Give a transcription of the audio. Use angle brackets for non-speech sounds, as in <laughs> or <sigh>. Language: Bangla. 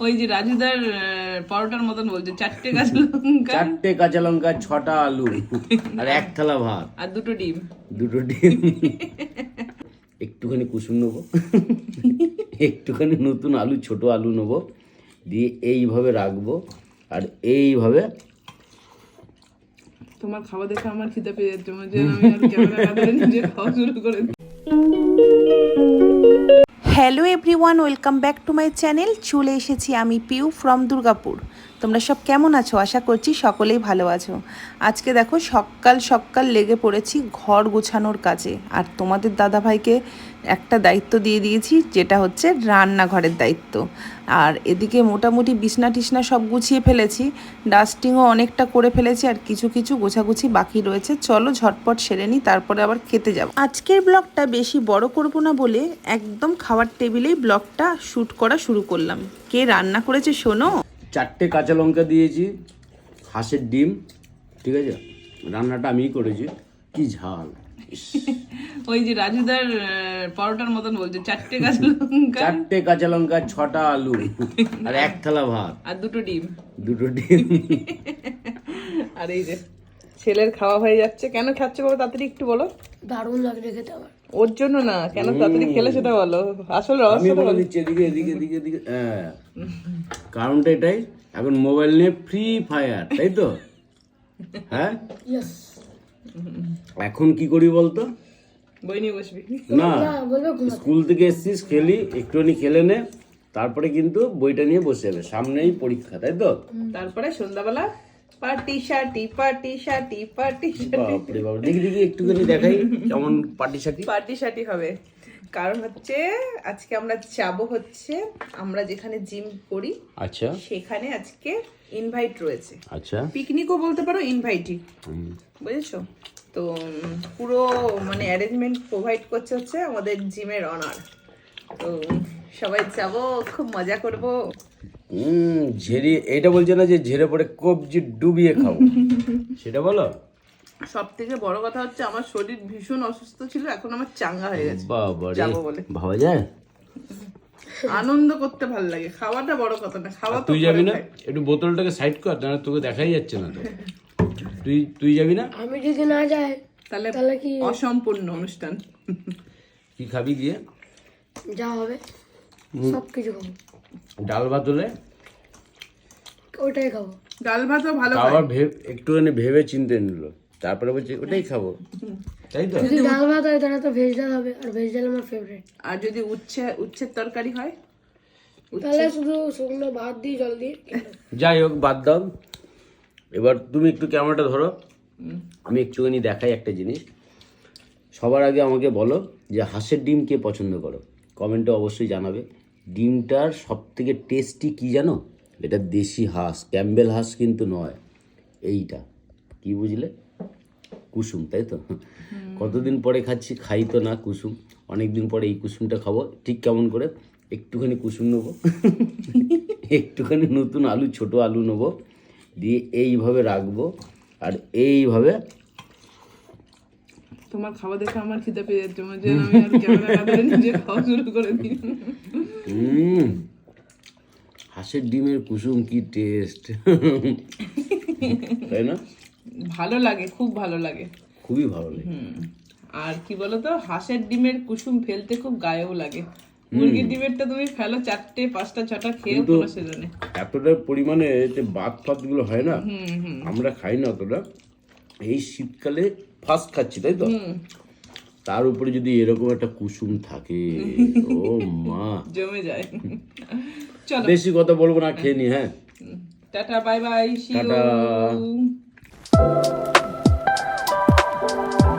ওই যে রাজুদার পরোটার মতন বলছে চারটে কাঁচা লঙ্কা। চারটে কাঁচা লঙ্কা ছটা আলু আর এক থালা ভাত। আর দুটো ডিম। দুটো ডিম। একটুখানি কুসুম নেব। একটুখানি নতুন আলু ছোট আলু নেব। দিয়ে এইভাবে রাখব আর এইভাবে তোমার খাওয়া দেখে আমার খিদে পেয়ে যাচ্ছে। আমি আর ক্যামেরা নিজে খাওয়া শুরু করে। Hello everyone welcome back to my channel চলে এসেছি আমি পিউ ফ্রম দুর্গাপুর তোমরা সব কেমন আছো? আশা করছি সকলেই ভালো আছো। আজকে দেখো সকাল সকাল লেগে পড়েছি ঘর গোছানোর কাজে। আর তোমাদের দাদাভাইকে একটা দায়িত্ব দিয়ে দিয়েছি, যেটা হচ্ছে রান্নাঘরের দায়িত্ব। আর এদিকে মোটামুটি বিছনা টিসনা সব গুছিয়ে ফেলেছি। ডাস্টিংও অনেকটা করে ফেলেছি, আর কিছু কিছু গোছাগুছি বাকি রয়েছে। চলো ঝটপট সেরে নিই, তারপরে আবার খেতে যাব। আজকের ব্লগটা বেশি বড় করব না বলে একদম খাওয়ার টেবিলেই ব্লগটা শ্যুট করা শুরু করলাম। কে রান্না করেছে শোনো? চারটে কাঁচা লঙ্কা দিয়েছি হাঁসের ডিম ঠিক আছে? রান্নাটা আমিই করেছি। কি ঝাল। <laughs> ওই যে রাজুদার পরোটার মতন বলছে চারটে কাঁচা <laughs> লঙ্কা। চারটে কাঁচা লঙ্কা ছটা আলু <laughs> আর এক থালা ভাত। আর দুটো ডিম। দুটো ডিম। আর এই যে ছেলের খাওয়া হয়ে যাচ্ছে। কেন খাচ্ছে বলো? তাড়াতাড়ি একটু বলো। দারুণ লাগছে খেতে আমার ওর জন্য না। কেন তাড়াতাড়ি খেলে সেটা বলো। আসল আমি রহস্য বলে। দিচ্ছি এদিকে এদিকে এদিকে এদিকে হ্যাঁ। কারণটা এটাই এখন মোবাইল নিয়ে ফ্রি ফায়ার তাই তো? হ্যাঁ? ইয়েস এখন কি করি বলতো? বই নিয়ে বসবি। না স্কুল থেকে এসছিস খেলি একটুখানি খেলে নে। তারপরে কিন্তু বইটা নিয়ে বসে যাবে। সামনেই পরীক্ষা তাই তো? তারপরে সন্ধ্যাবেলা পার্টি শার্টি পার্টি শার্টি পার্টি বাপরে বাপ দেখি দেখি একটুখানি দেখাই কেমন পাটি সাটি পার্টি শার্টি হবে। কারণ হচ্ছে আজকে আমরা যাব হচ্ছে আমরা যেখানে জিম করি আচ্ছা। সেখানে আজকে ইনভাইট রয়েছে। আচ্ছা। পিকনিকও বলতে পারো ইনভাইটই। বুঝেছ? তো পুরো মানে অ্যারেঞ্জমেন্ট প্রোভাইড করছে হচ্ছে আমাদের জিমের অনার তো সবাই যাব খুব মজা করব। হুম ঝেড়ে এটা বলছে না যে ঝেড়ে পরে কবজি ডুবিয়ে খাও <laughs> সেটা বলো। সব থেকে বড় কথা হচ্ছে আমার শরীর ভীষণ অসুস্থ ছিল এখন আমার চাঙ্গা হয়ে গেছে। বাবা যাব বলে। ভাবা যায়? আনন্দ করতে ভালো লাগে খাওয়াটা বড় কথা না খাওয়া তুই যাবি না? একটু বোতলটাকে সাইড কর না তোকে দেখাই যাচ্ছে না তো। তুই তুই যাবি না? আমি যদি না যাই তাহলে তাহলে কি? অসম্পূর্ণ অনুষ্ঠান। কি খাবি গিয়ে? যা হবে সব কিছু খাব ডাল ভাত হলে ওটাই খাব। ডাল ভাতও ভালো খাবার ভেবে একটুখানি ভেবে চিনতে নিল। তারপরে বলছে ওটাই খাব। তাই তো? যদি ডাল ভাত হয় তাহলে তো ভেজ ডাল হবে আর ভেজ ডাল আমার ফেভারিট আর যদি উচ্ছে উচ্ছের তরকারি হয়? তাহলে শুধু শুকনো ভাত দিয়ে জল দিয়ে যাই হোক বাদ দাও। এবার তুমি একটু ক্যামেরাটা ধরো। আমি একটুখানি দেখাই একটা জিনিস। সবার আগে আমাকে বলো যে হাঁসের ডিম কে পছন্দ করো? কমেন্টে অবশ্যই জানাবে। ডিমটার সব থেকে টেস্টি কি জানো? এটা দেশি হাঁস ক্যাম্বেল হাঁস কিন্তু নয়। এইটা কি বুঝলে? কুসুম তাই তো? কতদিন পরে খাচ্ছি খাই তো না কুসুম। অনেক দিন পরে এই কুসুমটা খাব। ঠিক কেমন করে? একটুখানি কুসুম নেব। <laughs> একটুখানি নতুন আলু ছোট আলু নেব। দিয়ে এইভাবে রাখব। আর এইভাবে তোমার খাওয়া দেখে আমার খিদে পেয়ে যাচ্ছে। আমি আর ক্যামেরা নিজে খাওয়া শুরু করে দিই হুম। হাঁসের ডিমের কুসুম কি টেস্ট তাই না? ভালো লাগে খুব ভালো লাগে। খুবই ভালো লাগে। আর কি বলতো হাঁসের ডিমের কুসুম ফেলতে খুব গায়েও লাগে। মুরগির ডিমেরটা তুমি ফেলো চারটে পাঁচটা ছটা খেয়েও কোনো সেজনে এতটা পরিমাণে যে বাদ ফাতগুলো হয় না আমরা খাই না অতটা। এই শীতকালে ফার্স্ট খাচ্ছি তাই তো? তার উপরে যদি এরকম একটা কুসুম থাকে ও মা। <laughs> জমে যায়। চলো। বেশি কথা বলব না খেয়ে নি হ্যাঁ। Tata bye bye see tata.